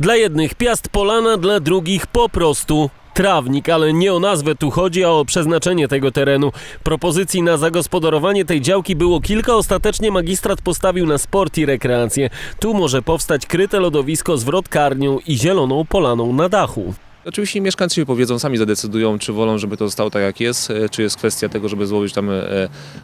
Dla jednych piast polana, dla drugich po prostu trawnik, ale nie o nazwę tu chodzi, a o przeznaczenie tego terenu. Propozycji na zagospodarowanie tej działki było kilka, ostatecznie magistrat postawił na sport i rekreację. Tu może powstać kryte lodowisko z wrotkarnią i zieloną polaną na dachu. Oczywiście mieszkańcy się powiedzą, sami zadecydują, czy wolą, żeby to zostało tak jak jest, e, czy jest kwestia tego, żeby złożyć tam e,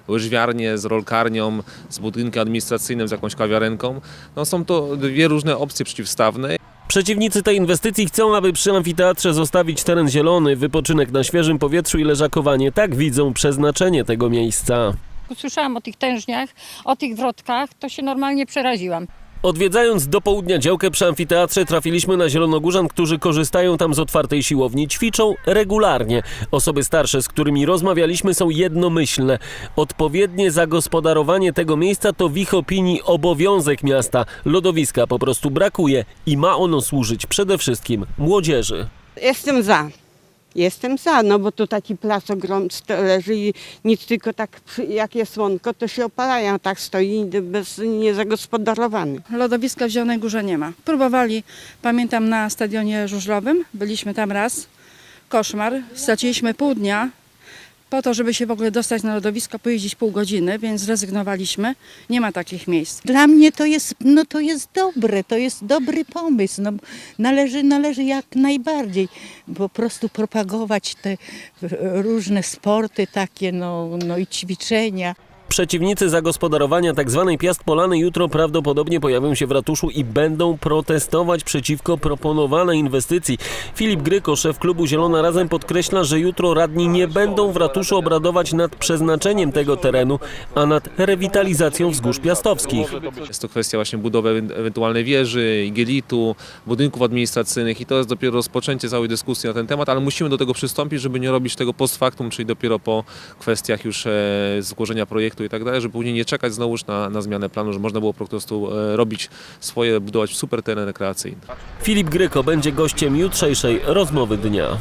łyżwiarnię z rolkarnią, z budynkiem administracyjnym, z jakąś kawiarenką. No, są to dwie różne opcje przeciwstawne. Przeciwnicy tej inwestycji chcą, aby przy amfiteatrze zostawić teren zielony, wypoczynek na świeżym powietrzu i leżakowanie. Tak widzą przeznaczenie tego miejsca. usłyszałam o tych tężniach, o tych wrotkach, to się normalnie przeraziłam. Odwiedzając do południa działkę przy amfiteatrze trafiliśmy na zielonogórzan, którzy korzystają tam z otwartej siłowni. Ćwiczą regularnie. Osoby starsze, z którymi rozmawialiśmy są jednomyślne. Odpowiednie zagospodarowanie tego miejsca to w ich opinii obowiązek miasta. Lodowiska po prostu brakuje i ma ono służyć przede wszystkim młodzieży. Jestem za. Jestem za, no bo tu taki plac ogromny leży i nic tylko tak, jak jest słonko, to się opalają, tak stoi bez niezagospodarowany. Lodowiska w Zielonej Górze nie ma. Próbowali, pamiętam na stadionie żużlowym, byliśmy tam raz, koszmar, straciliśmy pół dnia po to, żeby się w ogóle dostać na lodowisko, pojeździć pół godziny, więc zrezygnowaliśmy. Nie ma takich miejsc. Dla mnie to jest, no to jest dobre, to jest dobry pomysł. No, należy, należy jak najbardziej po prostu propagować te różne sporty takie, no, no i ćwiczenia. Przeciwnicy zagospodarowania tzw. Piast Polany jutro prawdopodobnie pojawią się w ratuszu i będą protestować przeciwko proponowanej inwestycji. Filip Gryko, szef klubu Zielona Razem podkreśla, że jutro radni nie będą w ratuszu obradować nad przeznaczeniem tego terenu, a nad rewitalizacją wzgórz piastowskich. Jest to kwestia właśnie budowy ewen- ewentualnej wieży, igielitu, budynków administracyjnych i to jest dopiero rozpoczęcie całej dyskusji na ten temat, ale musimy do tego przystąpić, żeby nie robić tego post factum, czyli dopiero po kwestiach już e, złożenia projektu i tak dalej, żeby później nie czekać znowuż na, na zmianę planu, że można było po prostu e, robić swoje, budować super teren rekreacyjny. Filip Gryko będzie gościem jutrzejszej rozmowy dnia.